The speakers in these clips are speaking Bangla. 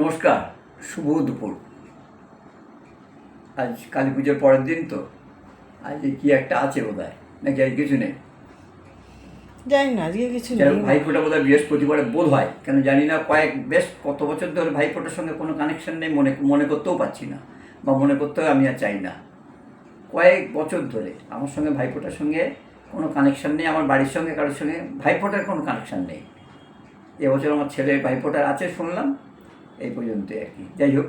নমস্কার শুভ দুপুর। আজ কালী পুজোর পরের দিন তো। আজ কি একটা আছে বোধ হয় নাকি আজ কিছু নেই? জানি না আজকে কিছু নেই। ভাইফোঁটা বোধ হয় বৃহস্পতিবারে বোধ হয়। কেন জানি না কয়েক বেশ কত বছর ধরে ভাইফোঁটার সঙ্গে কোনো কানেকশন নেই মনে মনে করতেও পারছি না। বা মনে করতেও আমি আর চাই না। কয়েক বছর ধরে আমার সঙ্গে ভাইফোঁটার সঙ্গে কোনো কানেকশন নেই আমার বাড়ির সঙ্গে কারোর সঙ্গে ভাইফোঁটার কোনো কানেকশন নেই। এবছর আমার ছেলের ভাইফোঁটার আছে শুনলাম। এই পর্যন্ত আর কি। যাই হোক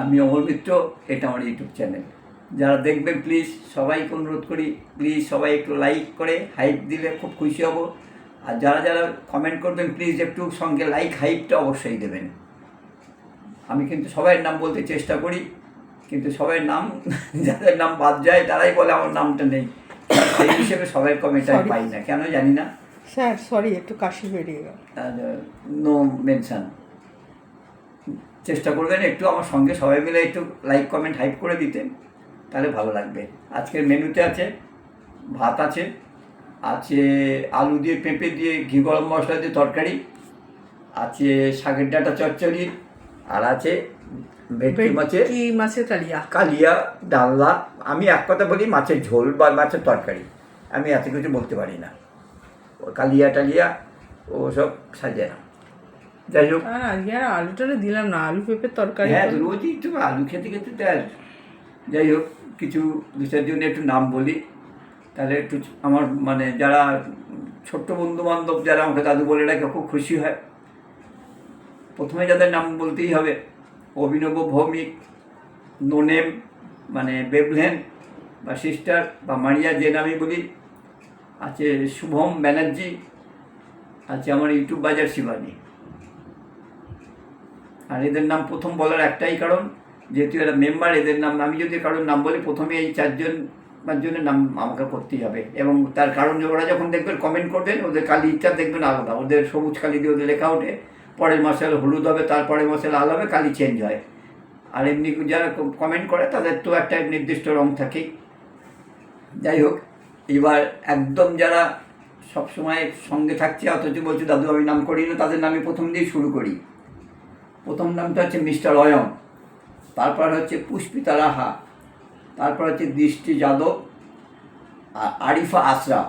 আমি অমর মিত্র এটা আমার ইউটিউব চ্যানেল যারা দেখবেন প্লিজ সবাইকে অনুরোধ করি প্লিজ সবাই একটু লাইক করে হাইপ দিলে খুব খুশি হব। আর যারা যারা কমেন্ট করবেন প্লিজ একটু সঙ্গে লাইক হাইপটা অবশ্যই দেবেন। আমি কিন্তু সবাই নাম বলতে চেষ্টা করি কিন্তু সবাই নাম যাদের নাম বাদ যায় তারাই বলে আমার নামটা নেই। সেই হিসেবে সবাই কমেন্ট আমি পাই না। কেন জানি না। স্যার সরি একটু কাশি বেরিয়ে গেল। নো মেনশন চেষ্টা করবেন একটু আমার সঙ্গে সবাই মিলে একটু লাইক কমেন্ট হাইপ করে দিতে তাহলে ভালো লাগবে। আজকের মেনুতে আছে ভাত আছে আছে আলু দিয়ে পেঁপে দিয়ে ঘি গরম মশলা দিয়ে তরকারি আছে শাকের ডাঁটা চচ্চড়ি আর আছে ভেটকি মাছের মাছের কালিয়া। কালিয়া ডালনা। আমি এক কথা বলি মাছের ঝোল বা মাছের তরকারি আমি এত কিছু বলতে পারি না। কালিয়া টালিয়া ও সব সাজে না যাই হোক। আর আজকে আর আলুটা দিলাম না আলু পেঁপের তরকারি হ্যাঁ রোজই একটু আলু খেতে খেতে তো আর যাই হোক কিছু বিষয়ের জন্য একটু নাম বলি। তাহলে একটু আমার মানে যারা ছোট্ট বন্ধু বান্ধব যারা আমাকে দাদু বলে ডাকে খুব খুশি হয়। প্রথমে যাদের নাম বলতেই হবে অভিনব ভৌমিক নোনেম মানে বেবলেন বা সিস্টার বা মারিয়া যে নামই বলি। আছে শুভম ব্যানার্জি আছে আমার ইউটিউব বাজার শিবানী। আর এদের নাম প্রথম বলার একটাই কারণ, যেহেতু এরা মেম্বার এদের নাম, আমি যদি কারোর নাম বলি, প্রথমে এই চারজন পাঁচজনের নাম আমাকে করতেই হবে। এবং তার কারণ ওরা যখন দেখবেন কমেন্ট করবেন, ওদের কালিটা দেখবেন আলাদা। ওদের সবুজ কালি দিয়ে ওদের লেখা ওঠে। পরের মাসে হলুদ হবে, তারপরের মাসে লাল হবে, কালি চেঞ্জ হয়। আর এমনি যারা কমেন্ট করে, তাদের তো একটা নির্দিষ্ট রং থাকেই যাই হোক, এবার একদম যারা সবসময় সঙ্গে থাকছে, অথচ বলছে, দাদু, আমি নাম করি না তাদের নামে প্রথম দিয়ে শুরু করি। প্রথম নামটা হচ্ছে মিস্টার অয়ন। তারপর হচ্ছে পুষ্পিতা রাহা। তারপর হচ্ছে দৃষ্টি যাদব আর আরিফা আশরা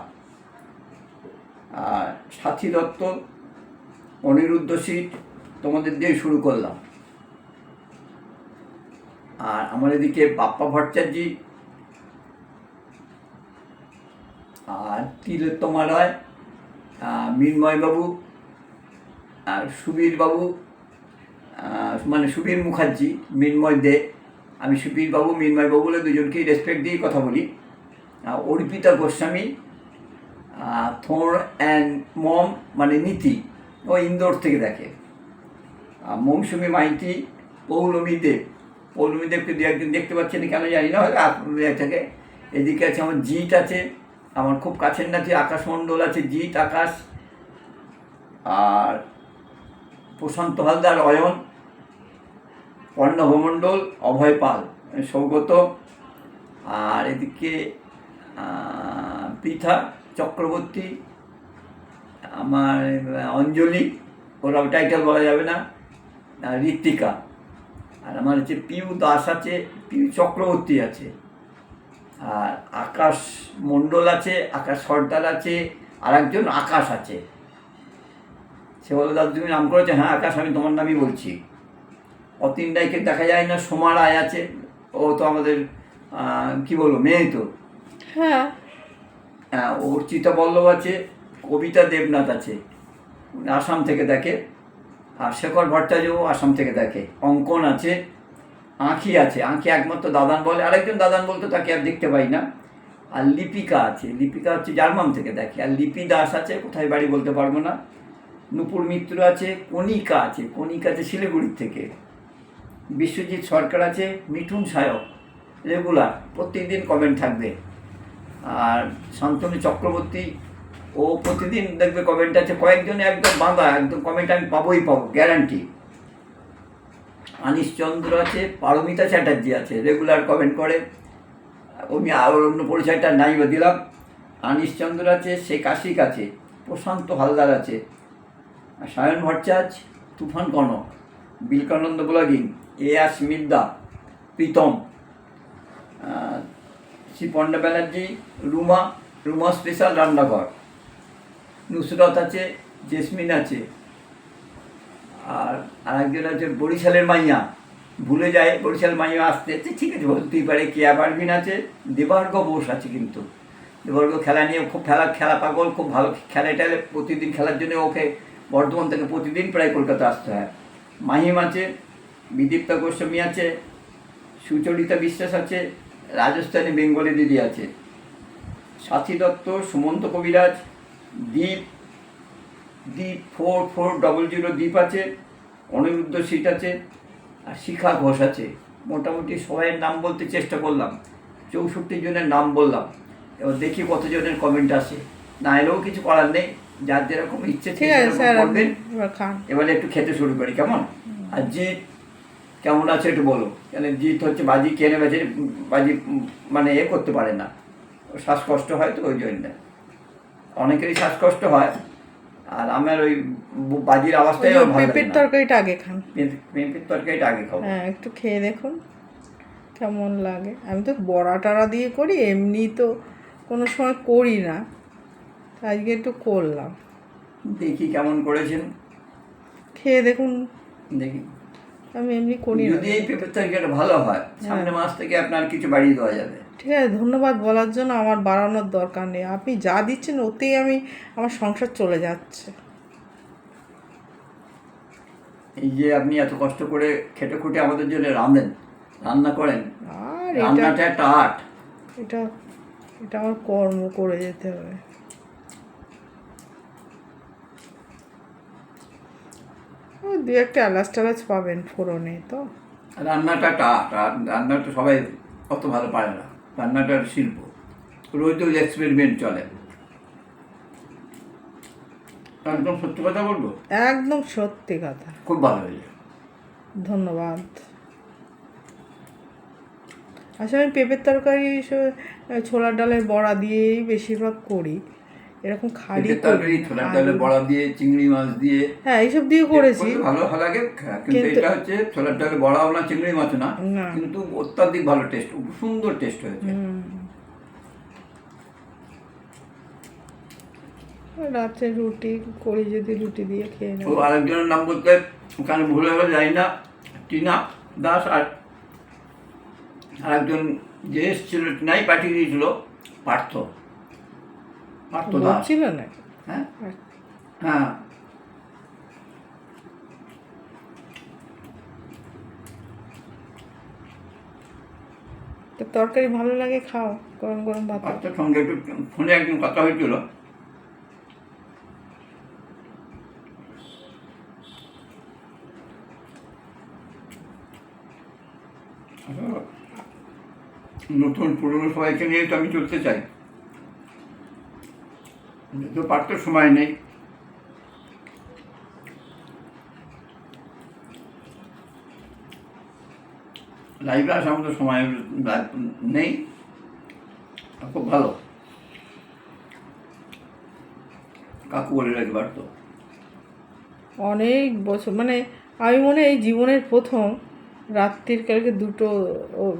আর সাথী দত্ত, অনিরুদ্ধ সিট, তোমাদের দিয়ে শুরু করলাম। আর আমার এদিকে বাপ্পা ভট্টাচার্য। আর তিলোত্তমা রায় মৃন্ময়বাবু, আর সুবীরবাবু মানে সুবীর মুখার্জি, মৃন্ময় দে। আমি সুবীর বাবু, মৃন্ময় বাবু বলে দুজনকেই রেসপেক্ট দিয়ে কথা বলি। অর্পিতা গোস্বামী থোর অ্যান্ড মম মানে নীতি, ও ইন্দোর থেকে দেখে। মৌসুমী মাইতি, পৌলমী দেব। পৌলমী দেবকে দু একদিন দেখতে পাচ্ছেন কেন জানি না, হয়তো আপনাদের থেকে এদিকে আছে আমার জিৎ আছে, আমার খুব কাছের নাচে আকাশ মণ্ডল আছে, জিৎ, আকাশ। আর প্রশান্ত হালদার, অয়ন। অর্ণভমণ্ডল অভয় পাল সৌগত আর এদিকে পৃথা চক্রবর্তী, আমার, অঞ্জলি, ওরা টাইটেল বলা যাবে না ঋত্বিকা, আর আমার হচ্ছে পিউ দাস আছে, পিউ চক্রবর্তী আছে, আর আকাশ মণ্ডল আছে, আকাশ সর্দার আছে, আর একজন আকাশ আছে। সে বলে, দাদু তুমি নাম করেছ? হ্যাঁ আকাশ, আমি তোমার নামই বলছি। অতীন রায়কে দেখা যায় না? সোমা রায় আছে। ও তো আমাদের কি বলব মেয়ে তো। হ্যাঁ। হ্যাঁ, অর্চিতা বল্লভ আছে কবিতা দেবনাথ আছে। আসাম থেকে দেখে। আর শেখর ভট্টাচার্যও আসাম থেকে দেখে। অঙ্কন আছে আঁখি আছে। আঁখি একমাত্র দাদান বলে। আরেকজন দাদান বলতো তাকে আর দেখতে পাই না। আর লিপিকা আছে। লিপিকা হচ্ছে জার্মান থেকে দেখে। আর লিপি দাস আছে কোথায় বাড়ি বলতে পারব না। নুপুর মিত্র আছে কণিকা আছে। কণিকা আছে শিলিগুড়ির থেকে। বিশ্বজিৎ সরকার আছে, মিঠুন সায়ক, রেগুলার প্রত্যেকদিন কমেন্ট থাকবে। আর শান্তনু চক্রবর্তী, ও প্রতিদিন দেখবে কমেন্ট আছে, কয়েকজনে একদম বাঁধা, একদম কমেন্ট আমি পাবোই পাবো গ্যারান্টি আনিস চন্দ্র আছে, পারমিতা চ্যাটার্জি আছে রেগুলার কমেন্ট করে। আমি আরও অন্য পরিচয়টা নাই বা দিলাম। আনিস চন্দ্র আছে, শেখ আশিক আছে, প্রশান্ত হালদার আছে সায়ন ভট্টাচার্য, তুফান কনক। বিলকানন্দ ব্লগিং এ আর স্মিতা প্রীতম। শ্রী পণ্ডা ব্যানার্জি, রুমা রুমা স্পেশাল রান্নাঘর। নুসরত আছে, জেসমিন আছে। আর আরেকজন আছে, বরিশালের মাইয়া। ভুলে যায়, বরিশাল মাইয়া আসতে। ঠিক আছে, বলতেই পারে কেয়া পারভিন আছে? দেবার্গ বোস আছে কিন্তু। দেবার্গ খেলা নিয়ে খুব খেলা খেলা পাগল, খুব ভালো খেলে, টেলে। প্রতিদিন খেলার জন্য ওকে বর্ধমান থেকে প্রতিদিন প্রায় কলকাতা আসতে হয়। মাহিম আছে, বিদীপ্তা গোস্বামী আছে, সুচরিতা বিশ্বাস আছে, রাজস্থানী বেঙ্গলি দিদি আছে। সাথী দত্ত, সুমন্ত কবিরাজ দ্বীপ দ্বীপ ফোর ফোর ডবল জিরো দ্বীপ আছে, অনিরুদ্ধ সিট আছে, আর শিখা ঘোষ আছে। মোটামুটি সবাইয়ের নাম বলতে চেষ্টা করলাম, চৌষট্টি জনের নাম বললাম। এবার দেখি কতজনের কমেন্ট আসে। না, এলেও কিছু করার নেই। যার যেরকম ইচ্ছে ঠিক আছে স্যার করবেন। এবার খান। এবারে একটু খেতে শুরু করি কেমন? আর জিৎ কেমন আছে একটু বলো। কেন জিৎ হচ্ছে বাজি কেনে বেছে বাজি মানে এ করতে পারে না। শ্বাসকষ্ট হয় তো ওই জন্য। অনেকেরই শ্বাসকষ্ট হয় আর আমার ওই বাজির আওয়াজটাই ভালো পেঁপের তরকারিটা আগে খান। পেঁপের তরকারিটা আগে খাব। হ্যাঁ একটু খেয়ে দেখুন কেমন লাগে। আমি তো বড়া টাড়া দিয়ে করি এমনি তো কোনো সময় করি না। আজকে একটু করলাম। দেখি কেমন করেছেন। খেয়ে দেখুন। দেখি। আমি এমনি করি যদি এই পেঁপের তরকারিটা ভালো হয় সামনে মাস থেকে আপনার কিছু বাড়িয়ে দেওয়া যাবে। ঠিক আছে ধন্যবাদ বলার জন্য আমার বাড়ানোর দরকার নেই। আপনি যা দিচ্ছেন ওতেই আমি আমার সংসার চলে যাচ্ছে। এই যে আপনি এত কষ্ট করে খেটে খুঁটে আমাদের জন্য রাঁধেন রান্না করেন আর এটা রান্নাটা একটা আর্ট এটা এটা আমার কর্ম করে যেতে হবে। ওই দু একটা এলাচ টেলাচ পাবেন ফোড়নে তো। রান্নাটা আর রান্নাটা সবাই অত ভালো পারে না। রান্নাটা একটা শিল্প। রোজ রোজ এক্সপেরিমেন্ট চলে। একদম সত্যি কথা বলব? একদম সত্যি কথা। খুব ভালো হয়েছে। ধন্যবাদ। আসলে আমি পেঁপের তরকারি ছোলার ডালের বড়া দিয়েই বেশিরভাগ করি। এরকম ডালের বড়া দিয়ে চিংড়ি মাছ দিয়ে হ্যাঁ এইসব দিয়ে করেছি। ভালো ভালো লাগে কিন্তু কিন্তু- এটা হচ্ছে ছোলার বড়াও না চিংড়ি মাছ না। কিন্তু অত্যাধিক ভালো টেস্ট সুন্দর টেস্ট হয়েছে। রাত্রে রুটি করি যদি রুটি দিয়ে খেয়ে ও নেব আরেকজনের নাম বলতে ওখানে ভুল হয়ে জানি না টিনা দাস আর আরেকজন যে এসেছিল টিনাই পাঠিয়ে দিয়েছিল পার্থ। পার্থ দাস ছিল না হ্যাঁ? হ্যাঁ। তো তরকারি ভালো লাগে খাও। গরম গরম ভাত পার্থর সঙ্গে একটু ফোনে একদিন কথা হয়েছিল। নতুন পুরনো সবাইকে নিয়ে তো আমি চলতে চাই। তো পারতো সময় নেই। লাইভে আসা আমাদের সময় নেই। খুব ভালো। কাকু বলে রাখবার তো অনেক বছর মানে আমি মনে এই জীবনের প্রথম রাত্রির কালকে দুটো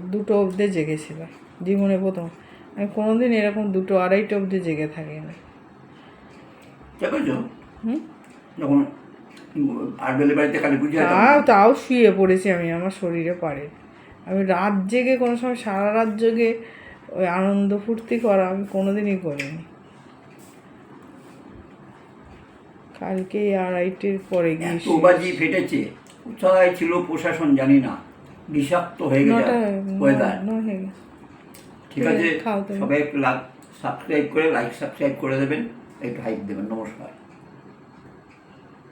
দুটো অবধি জেগেছিলাম। জীবনে প্রথম। আমি কোনোদিন এরকম দুটো আড়াইটা অবধি জেগে থাকি না দেখেছ যখন আটবেলে বাড়িতে কালী পুজো তাও তাও শুয়ে পড়েছি আমি আমার শরীরে পারে আমি রাত জেগে কোনো সময় সারা রাত জেগে ওই আনন্দ ফুর্তি করা আমি কোনোদিনই করিনি। কালকে আড়াইটের পরে গিয়ে বাজি ফেটেছে কোথায় ছিল প্রশাসন জানি না বিষাক্ত হয়ে গেছে ওয়েদার। ঠিক আছে। সবাই সাবস্ক্রাইব করে লাইক সাবস্ক্রাইব করে দেবেন। একটু হাইপ দেবেন নমস্কার।